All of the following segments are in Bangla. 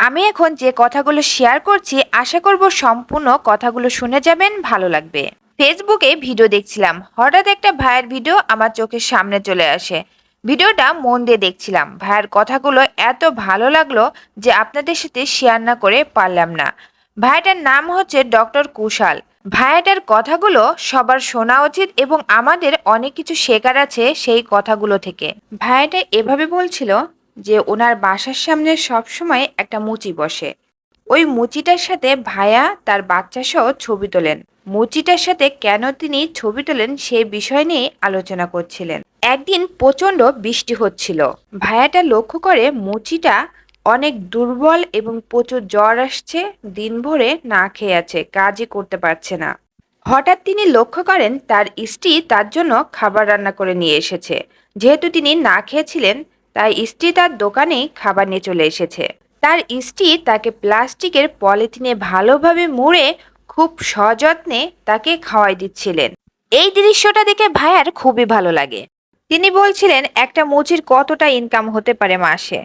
আমি এখন যে কথাগুলো শেয়ার করছি, আশা করব সম্পূর্ণ কথাগুলো শুনে যাবেন, ভালো লাগবে। ফেসবুকে ভিডিও দেখছিলাম। হঠাৎ একটা ভাইয়ের ভিডিও আমার চোখের সামনে চলে আসে। ভিডিওটা মন দিয়ে দেখছিলাম। ভাইয়ের কথাগুলো এত ভালো লাগল যে আপনাদের সাথে শেয়ার না করে পারলাম না। ভাইয়াটার নাম হচ্ছে ডক্টর কুশাল। ভাইয়াটার কথাগুলো সবার শোনা উচিত এবং আমাদের অনেক কিছু শেখার আছে সেই কথাগুলো থেকে। ভাইয়াটা এভাবে বলছিল যে ওনার বাসার সামনে সবসময় একটা মুচি বসে। ওই মুচিটার সাথে ভায়া তার বাচ্চা সহ ছবি তোলেন। মুচিটার সাথে কেন তিনি ছবি তোলেন সেই বিষয় নিয়ে আলোচনা করছিলেন। একদিন প্রচণ্ড বৃষ্টি হচ্ছিল। ভায়াটা লক্ষ্য করে মুচিটা অনেক দুর্বল এবং প্রচুর জ্বর আসছে দিন ভরে না খেয়ে আছে, কাজই করতে পারছে না। হঠাৎ তিনি লক্ষ্য করেন তার স্ত্রী তার জন্য খাবার রান্না করে নিয়ে এসেছে। যেহেতু তিনি না খেয়েছিলেন তাই স্ত্রী তার দোকানেই খাবার নিয়ে চলে এসেছে। তার স্ত্রী তাকে প্লাস্টিকের পলিথিনে ভালোভাবে মুড়ে খুব সযত্নে তাকে খাওয়াই দিচ্ছিলেন। এই দৃশ্যটা দেখে ভাইয়ার খুবই ভালো লাগে। তিনি বলছিলেন, একটা মুচির কতটা ইনকাম হতে পারে মাসে?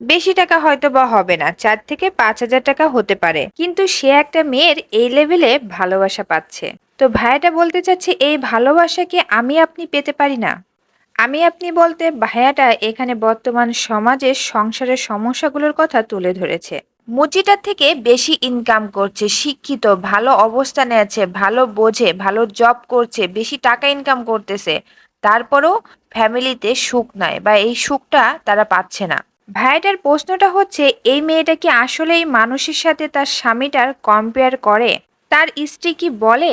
বেশি টাকা হয়তো বা হবে না, চার থেকে পাঁচ হাজার টাকা হতে পারে। কিন্তু সে একটা মেয়ের এই লেভেলে ভালোবাসা পাচ্ছে। তো ভাইয়াটা বলতে চাচ্ছে, এই ভালোবাসা কি আমি আপনি পেতে পারি না? আমি আপনি বলতে ভাইয়াটা এখানে বর্তমান সমাজের সংসারের সমস্যাগুলোর কথা তুলে ধরেছে। মুচিটার থেকে বেশি ইনকাম করছে, শিক্ষিত, ভালো অবস্থানে আছে ভালো বোঝে, ভালো জব করছে, বেশি টাকা ইনকাম করতেছে। তারপরও ফ্যামিলিতে সুখ নাই বা এই সুখটা তারা পাচ্ছে না। ভাইটার প্রশ্নটা হচ্ছে, এই মেয়েটা কি আসলেই মানুষের সাথে তার স্বামীটার কম্পেয়ার করে? তার স্ত্রী কি বলে,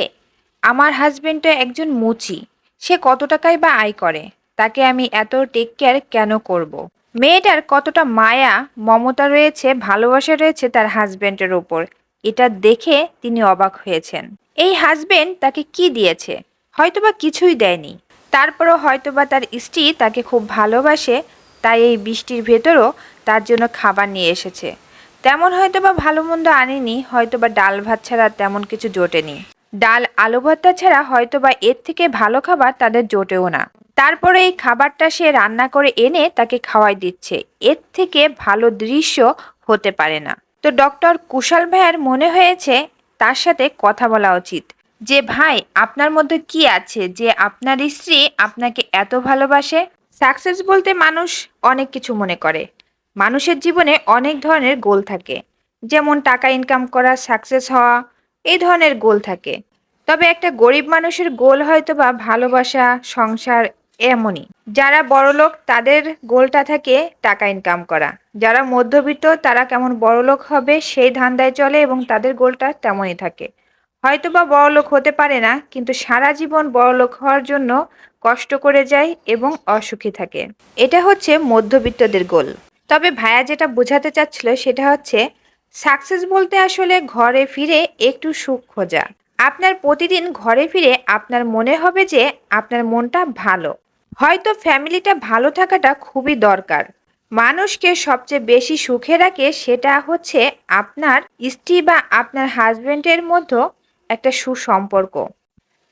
আমার হাজবেন্ড তো একজন মুচি, সে কত টাকায় বা আয় করে? তাকে আমি এত টেক কেয়ার কেন করব। মেয়েটার কতটা মায়া, মমতা রয়েছে, ভালোবাসা রয়েছে তার হাজবেন্ডের ওপর এটা দেখে তিনি অবাক হয়েছেন। এই হাজবেন্ড তাকে কি দিয়েছে? হয়তোবা কিছুই দেয়নি। তারপরও হয়তোবা তার স্ত্রী তাকে খুব ভালোবাসে, তাই এই বৃষ্টির ভেতরও তার জন্য খাবার নিয়ে এসেছে। তেমন হয়তো বা ভালো মন্দ আনেনি হয়তো বা ডাল ভাত ছাড়া তেমন কিছু জোটেনি। ডাল আলু ভর্তা ছাড়া হয়তো বা এর থেকে ভালো খাবার তাদের জোটেও না। তারপরে এই খাবারটা সে রান্না করে এনে তাকে খাওয়াই দিচ্ছে। এর থেকে ভালো দৃশ্য হতে পারে না। তো ডক্টর কুশাল ভাইয়ার মনে হয়েছে তার সাথে কথা বলা উচিত। যে, ভাই, আপনার মধ্যে কি আছে যে আপনার স্ত্রী আপনাকে এত ভালোবাসে? সাকসেস বলতে মানুষ অনেক কিছু মনে করে। মানুষের জীবনে অনেক ধরনের গোল থাকে। যেমন টাকা ইনকাম করা, সাকসেস হওয়া, এই ধরনের গোল থাকে। তবে একটা গরিব মানুষের গোল হয়তো বা ভালোবাসা, সংসার এমনই। যারা বড়লোক, তাদের গোলটা থাকে টাকা ইনকাম করা। যারা মধ্যবিত্ত, তারা কেমন বড়লোক হবে সেই ধান্দায় চলে এবং তাদের গোলটা তেমনই থাকে। হয়তো বা বড়লোক হতে পারে না, কিন্তু সারা জীবন বড়লোক হওয়ার জন্য কষ্ট করে যায় এবং অসুখী থাকে। এটা হচ্ছে মধ্যবিত্তদের গোল। তবে ভাইয়া যেটা বোঝাতে চাচ্ছিল সেটা হচ্ছে, সাকসেস বলতে আসলে ঘরে ফিরে একটু সুখ খোঁজা। আপনার প্রতিদিন ঘরে ফিরে আপনার মনে হবে যে আপনার মনটা ভালো। হয়তো ফ্যামিলিটা ভালো থাকাটা খুবই দরকার। মানুষকে সবচেয়ে বেশি সুখে রাখে সেটা হচ্ছে আপনার স্ত্রী বা আপনার হাজবেন্ডের মধ্যে একটা সুসম্পর্ক।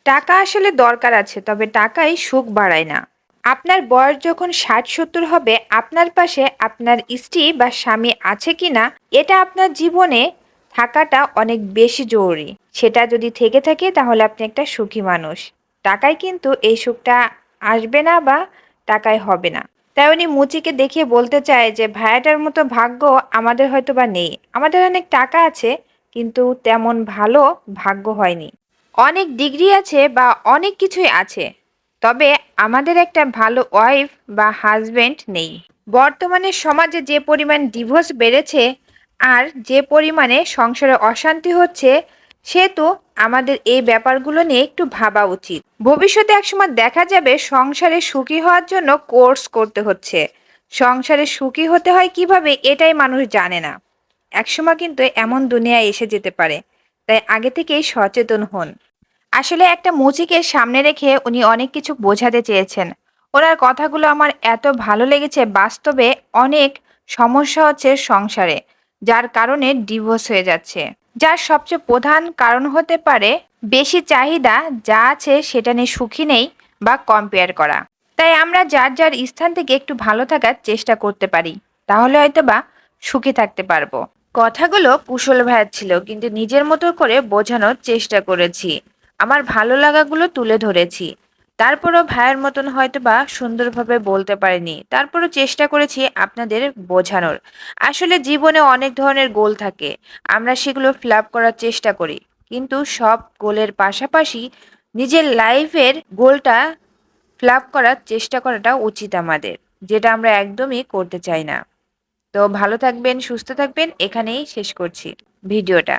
টাকা আসলে দরকার আছে, তবে টাকাই সুখ বাড়ায় না। আপনার বয়স যখন ষাট সত্তর হবে, আপনার পাশে আপনার স্ত্রী বা স্বামী আছে কি না এটা আপনার জীবনে থাকাটা অনেক বেশি জরুরি। সেটা যদি থেকে থাকে, তাহলে আপনি একটা সুখী মানুষ। টাকায় কিন্তু এই সুখটা আসবে না বা টাকায় হবে না। তাই উনি মুচিকে দেখিয়ে বলতে চায় যে, ভাইয়াটার মতো ভাগ্য আমাদের হয়তো বা নেই। আমাদের অনেক টাকা আছে, কিন্তু তেমন ভালো ভাগ্য হয়নি। অনেক ডিগ্রি আছে বা অনেক কিছুই আছে, তবে আমাদের একটা ভালো ওয়াইফ বা হাজবেন্ড নেই। বর্তমানে সমাজে যে পরিমাণ ডিভোর্স বেড়েছে আর যে পরিমাণে সংসারে অশান্তি হচ্ছে সেহেতু আমাদের এই ব্যাপারগুলো নিয়ে একটু ভাবা উচিত। ভবিষ্যতে একসময় দেখা যাবে সংসারে সুখী হওয়ার জন্য কোর্স করতে হচ্ছে। সংসারে সুখী হতে হয় কীভাবে এটাই মানুষ জানে না। একসময় কিন্তু এমন দুনিয়ায় এসে যেতে পারে। তাই আগে থেকেই সচেতন হন। আসলে একটা মুচিকে সামনে রেখে উনি অনেক কিছু বোঝাতে চেয়েছেন। ওনার কথাগুলো আমার এত ভালো লেগেছে বাস্তবে অনেক সমস্যা হচ্ছে সংসারে, যার কারণে ডিভোর্স হয়ে যাচ্ছে। যার সবচেয়ে প্রধান কারণ হতে পারে বেশি চাহিদা যা আছে সেটা নিয়ে সুখী নেই বা কম্পেয়ার করা। তাই আমরা যার যার স্থান থেকে একটু ভালো থাকার চেষ্টা করতে পারি, তাহলে হয়তো বা সুখী থাকতে পারব। কথাগুলো কুশল ভাইয়ের ছিল, কিন্তু নিজের মতো করে বোঝানোর চেষ্টা করেছি। আমার ভালো লাগাগুলো তুলে ধরেছি। তারপরও ভাইয়ের মতন হয়তো বা সুন্দরভাবে বলতে পারিনি। তারপরও চেষ্টা করেছি আপনাদের বোঝানোর। আসলে জীবনে অনেক ধরনের গোল থাকে। আমরা সেগুলো ফিল আপ করার চেষ্টা করি। কিন্তু সব গোলের পাশাপাশি নিজের লাইফের গোলটা ফিল আপ করার চেষ্টা করাটা উচিত আমাদের, যেটা আমরা একদমই করতে চাই না। তো ভালো থাকবেন, সুস্থ থাকবেন, এখানেই শেষ করছি ভিডিওটা।